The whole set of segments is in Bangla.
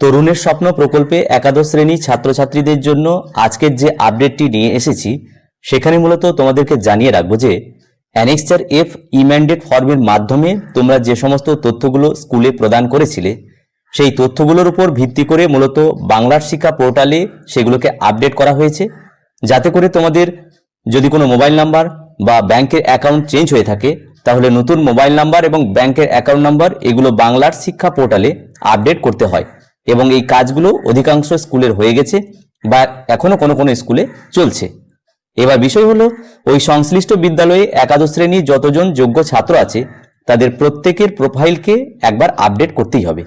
তরুণের স্বপ্ন প্রকল্পে একাদশ শ্রেণি ছাত্রছাত্রীদের জন্য আজকের যে আপডেটটি নিয়ে এসেছি, সেখানে মূলত তোমাদেরকে জানিয়ে রাখব যে অ্যানেক্সচার এফ ইম্যান্ডেড ফর্মের মাধ্যমে তোমরা যে সমস্ত তথ্যগুলো স্কুলে প্রদান করেছিলে, সেই তথ্যগুলোর উপর ভিত্তি করে মূলত বাংলার শিক্ষা পোর্টালে সেগুলোকে আপডেট করা হয়েছে। যাতে করে তোমাদের যদি কোনো মোবাইল নাম্বার বা ব্যাংকের অ্যাকাউন্ট চেঞ্জ হয়ে থাকে, তাহলে নতুন মোবাইল নাম্বার এবং ব্যাংকের অ্যাকাউন্ট নাম্বার এগুলো বাংলার শিক্ষা পোর্টালে আপডেট করতে হয়। এবং এই কাজগুলো অধিকাংশ স্কুলের হয়ে গেছে বা এখনও কোনো কোনো স্কুলে চলছে। এবার বিষয় হলো, ওই সংশ্লিষ্ট বিদ্যালয়ে একাদশ শ্রেণির যতজন যোগ্য ছাত্র আছে, তাদের প্রত্যেকের প্রোফাইলকে একবার আপডেট করতেই হবে।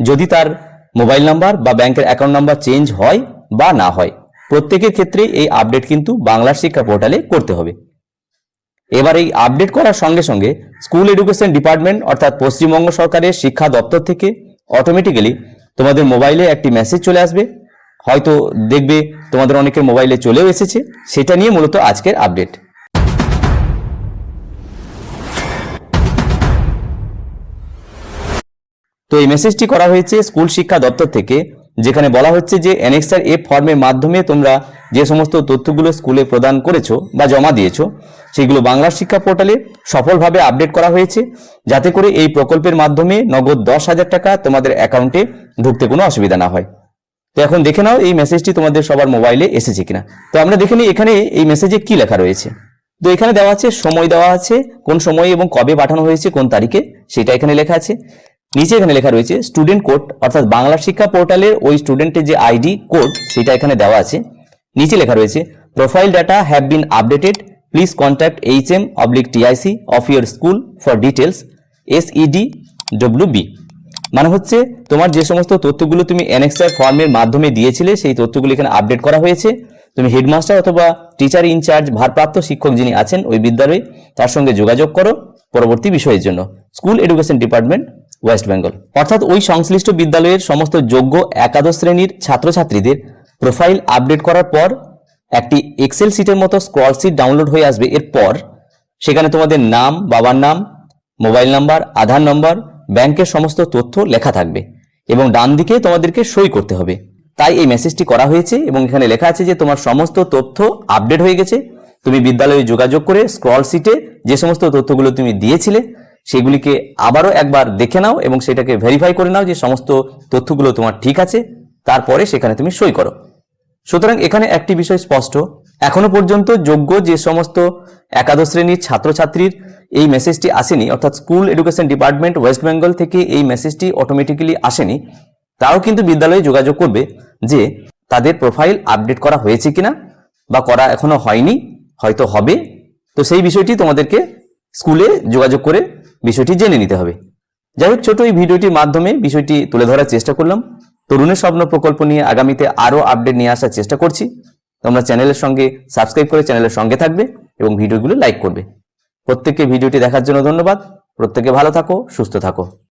যদি তার মোবাইল নাম্বার বা ব্যাংকের অ্যাকাউন্ট নাম্বার চেঞ্জ হয় বা না হয়, প্রত্যেকের ক্ষেত্রে এই আপডেট কিন্তু বাংলার শিক্ষা পোর্টালে করতে হবে। এবার এই আপডেট করার সঙ্গে সঙ্গে স্কুল এডুকেশন ডিপার্টমেন্ট অর্থাৎ পশ্চিমবঙ্গ সরকারের শিক্ষা দপ্তর থেকে অটোমেটিক্যালি তোমাদের মোবাইলে একটি মেসেজ চলে আসবে। হয়তো দেখবে তোমাদের অনেকের মোবাইলে চলেও এসেছে। সেটা নিয়ে মূলত আজকের আপডেট তো এই মেসেজটি করা হয়েছে স্কুল শিক্ষা দপ্তর থেকে, যেখানে বলা হচ্ছে যে এনএক্সআর এ ফর্মের মাধ্যমে তোমরা যে সমস্ত তথ্যগুলো স্কুলে প্রদান করেছ বা জমা দিয়েছ সেগুলো বাংলা শিক্ষা পোর্টালে সফলভাবে আপডেট করা হয়েছে। যাতে করে এই প্রকল্পের মাধ্যমে নগদ দশ হাজার টাকা তোমাদের অ্যাকাউন্টে ঢুকতে কোনো অসুবিধা না হয়। তো এখন দেখে নাও এই মেসেজটি তোমাদের সবার মোবাইলে এসেছে কিনা। তো আমরা দেখে নিই এখানে এই মেসেজে কি লেখা রয়েছে। তো এখানে দেওয়া আছে, সময় দেওয়া আছে, কোন সময় এবং কবে পাঠানো হয়েছে, কোন তারিখে, সেটা এখানে লেখা আছে। নিচে এখানে লেখা রয়েছে স্টুডেন্ট কোড অর্থাৎ বাংলা শিক্ষা পোর্টালের ওই স্টুডেন্টের যে আইডি কোড সেটা এখানে দেওয়া আছে। নিচে লেখা রয়েছে profile data have been updated M oblique TIC of year school for details SED W B মানে হচ্ছে তোমার যে সমস্ত তথ্যগুলো তুমি এনএক্সআর ফর্মের মাধ্যমে দিয়েছিলে, সেই তথ্যগুলো এখানে আপডেট করা হয়েছে। তুমি হেডমাস্টার অথবা টিচার ইনচার্জ ভারপ্রাপ্ত শিক্ষক যিনি আছেন ওই বিদ্যালয়ে তার সঙ্গে যোগাযোগ করো পরবর্তী বিষয়ের জন্য। School education department West Bengal অর্থাৎ ওই সংশ্লিষ্ট বিদ্যালয়ের সমস্ত যোগ্য একাদশ শ্রেণির ছাত্রছাত্রীদের প্রোফাইল আপডেট করার পর একটি এক্সেল সিটের মতো স্ক্রল সিট ডাউনলোড হয়ে আসবে। এরপর সেখানে তোমাদের নাম, বাবার নাম মোবাইল নাম্বার আধার নম্বর ব্যাংকের সমস্ত তথ্য লেখা থাকবে এবং ডান দিকে তোমাদেরকে সই করতে হবে। তাই এই মেসেজটি করা হয়েছে এবং এখানে লেখা আছে যে তোমার সমস্ত তথ্য আপডেট হয়ে গেছে। তুমি বিদ্যালয়ে যোগাযোগ করে স্ক্রল সিটে যে সমস্ত তথ্যগুলো তুমি দিয়েছিলে, সেগুলিকে আবারও একবার দেখে নাও এবং সেটাকে ভেরিফাই করে নাও যে সমস্ত তথ্যগুলো তোমার ঠিক আছে। তারপরে সেখানে তুমি সই করো। সুতরাং এখানে একটি বিষয় স্পষ্ট। এখনও পর্যন্ত যোগ্য যে সমস্ত একাদশ শ্রেণির ছাত্রছাত্রীর এই মেসেজটি আসেনি, অর্থাৎ school education department West Bengal থেকে এই মেসেজটি অটোমেটিক্যালি আসেনি, তারাও কিন্তু বিদ্যালয়ে যোগাযোগ করবে যে তাদের প্রোফাইল আপডেট করা হয়েছে কিনা বা করা এখনও হয়নি, হয়তো হবে। তো সেই বিষয়টি তোমাদেরকে স্কুলে যোগাযোগ করে বিষয়টি জেনে নিতে হবে। যাই হোক, ছোট এই ভিডিওটির মাধ্যমে বিষয়টি তুলে ধরার চেষ্টা করলাম। তরুণের স্বপ্ন প্রকল্প নিয়ে আগামীতে আরও আপডেট নিয়ে আসার চেষ্টা করছি। তোমরা চ্যানেলের সঙ্গে সাবস্ক্রাইব করে চ্যানেলের সঙ্গে থাকবে এবং ভিডিওগুলো লাইক করবে। প্রত্যেককে ভিডিওটি দেখার জন্য ধন্যবাদ। প্রত্যেকে ভালো থাকো, সুস্থ থাকো।